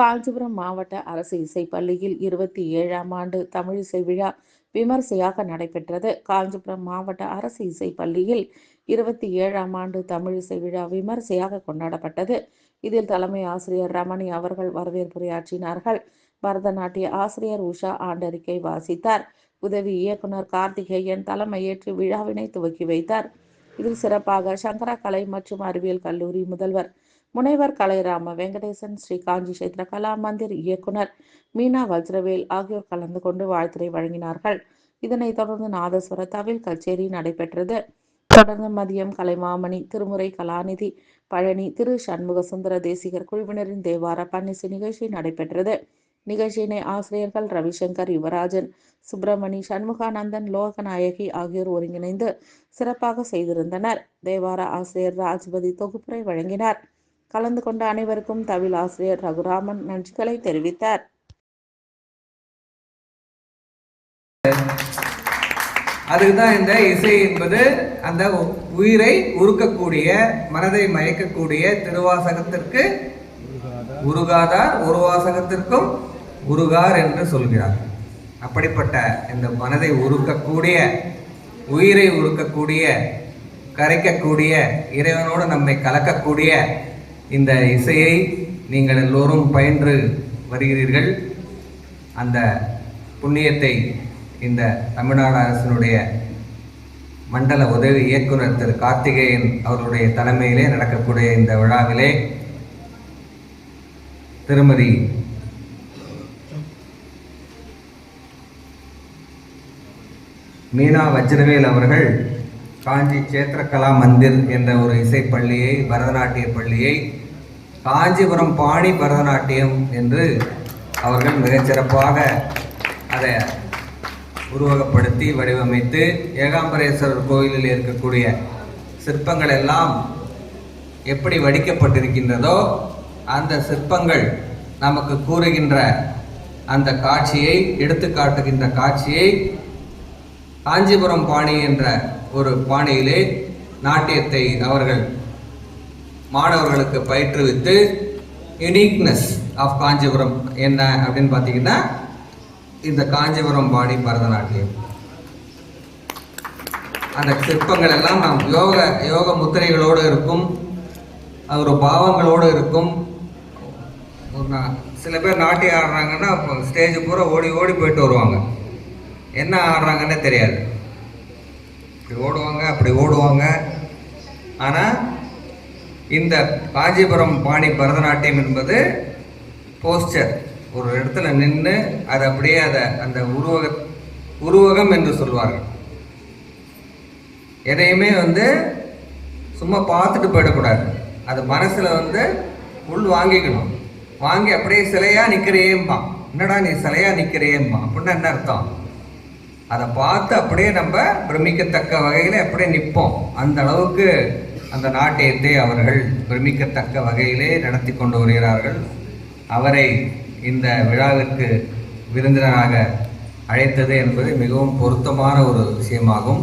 காஞ்சிபுரம் மாவட்ட அரசு இசைப்பள்ளியில் இருபத்தி ஏழாம் ஆண்டு தமிழிசை விழா விமர்சையாக நடைபெற்றது. காஞ்சிபுரம் மாவட்ட அரசு இசைப்பள்ளியில் இருபத்தி ஏழாம் ஆண்டு தமிழிசை விழா விமர்சையாக கொண்டாடப்பட்டது. இதில் தலைமை ஆசிரியர் ரமணி அவர்கள் வரவேற்புரையாற்றினார்கள். பரதநாட்டிய ஆசிரியர் உஷா ஆண்டறிக்கை வாசித்தார். உதவி இயக்குனர் கார்த்திகேயன் தலைமையேற்று விழாவினை துவக்கி வைத்தார். இதில் சிறப்பாக சங்கரா கலை மற்றும் அறிவியல் கல்லூரி முதல்வர் முனைவர் கலைராம வெங்கடேசன் ஸ்ரீ காஞ்சி கஷேத்திர கலா மந்திர் இயக்குனர் மீனா வஜ்ரவேல் ஆகியோர் கலந்து கொண்டு வாழ்த்துரை வழங்கினார்கள். இதனைத் தொடர்ந்து நாதஸ்வர தவில் கச்சேரி நடைபெற்றது. தொடர்ந்து மதியம் கலைமாமணி திருமுறை கலாநிதி பழனி திரு சண்முக சுந்தர தேசிகர் குழுவினரின் தேவார பன்னிசு நிகழ்ச்சி நடைபெற்றது. நிகழ்ச்சியினை ஆசிரியர்கள் ரவிசங்கர் யுவராஜன் சுப்பிரமணி சண்முகானந்தன் லோகநாயகி ஆகியோர் ஒருங்கிணைந்து சிறப்பாக செய்திருந்தனர். தேவார ஆசிரியர் ராஜ்பதி தொகுப்புரை வழங்கினார். கலந்து கொண்ட அனைவருக்கும் தவில் ஆசிரியர் ரகுராமன் நன்றிகளை தெரிவித்தார். அதுதான் இந்த இசை என்பது அந்த உயிரை உருக்கக்கூடிய மனதை மயக்கக்கூடிய திருவாசகத்திற்கு உருகாதார் ஒரு வாசகத்திற்கும் உருகார் என்று சொல்கிறார். அப்படிப்பட்ட இந்த மனதை உருக்கக்கூடிய உயிரை உருக்கக்கூடிய கரைக்கக்கூடிய இறைவனோடு நம்மை கலக்கக்கூடிய இந்த இசையை நீங்கள் எல்லோரும் பயின்று வருகிறீர்கள். அந்த புண்ணியத்தை இந்த தமிழ்நாடு அரசினுடைய மண்டல உதவி இயக்குனர் திரு கார்த்திகேயன் அவருடைய தலைமையிலே நடக்கக்கூடிய இந்த விழாவிலே திருமதி மீனா வஜ்ரவேல் அவர்கள் காஞ்சி சேத்திரகலா மந்திர் என்ற ஒரு இசைப்பள்ளியை பரதநாட்டிய பள்ளியை காஞ்சிபுரம் பாணி பரதநாட்டியம் என்று அவர்கள் மிகச்சிறப்பாக அதை உருவகப்படுத்தி வடிவமைத்து ஏகாம்பரேஸ்வரர் கோயிலில் இருக்கக்கூடிய சிற்பங்கள் எல்லாம் எப்படி வடிக்கப்பட்டிருக்கின்றதோ அந்த சிற்பங்கள் நமக்கு கூறுகின்ற அந்த காட்சியை எடுத்து காட்டுகின்ற காட்சியை காஞ்சிபுரம் பாணி என்ற ஒரு பாணியிலே நாட்டியத்தை அவர்கள் மாணவர்களுக்கு பயிற்றுவித்து யுனிக்னஸ் ஆஃப் காஞ்சிபுரம் என்ன அப்படின்னு பார்த்தீங்கன்னா இந்த காஞ்சிபுரம் பாணி பரதநாட்டியம். அந்த சிற்பங்கள் எல்லாம் நாம் யோக யோக முத்திரைகளோடு இருக்கும் ஒரு பாவங்களோடு இருக்கும். ஒரு நா- சில பேர் நாட்டியம் ஆடுறாங்கன்னா ஸ்டேஜ் பூரா ஓடி ஓடி போயிட்டு வருவாங்க. என்ன ஆடுறாங்கன்னே தெரியாது. இப்படி ஓடுவாங்க அப்படி ஓடுவாங்க. ஆனால் இந்த காஞ்சிபுரம் பாணி பரதநாட்டியம் என்பது போஸ்டர் ஒரு இடத்துல நின்று அதை அப்படியே அதை அந்த உருவக உருவகம் என்று சொல்வார்கள். எதையுமே வந்து சும்மா பார்த்துட்டு போயிடக்கூடாது. அது மனசில் வந்து உள் வாங்கிக்கணும். வாங்கி அப்படியே சிலையாக நிற்கிறியேம்மா என்னடா நீ சிலையாக நிற்கிறியேம்மா அப்படின்னா என்ன அர்த்தம்? அதை பார்த்து அப்படியே நம்ம பிரமிக்கத்தக்க வகையில் அப்படியே நிற்போம். அந்த அளவுக்கு அந்த நாட்டியத்தை அவர்கள் பிரமிக்கத்தக்க வகையிலே நடத்தி கொண்டு வருகிறார்கள். அவரை இந்த விழாவிற்கு விருந்தினராக அழைத்தது என்பது மிகவும் பொருத்தமான ஒரு விஷயமாகும்.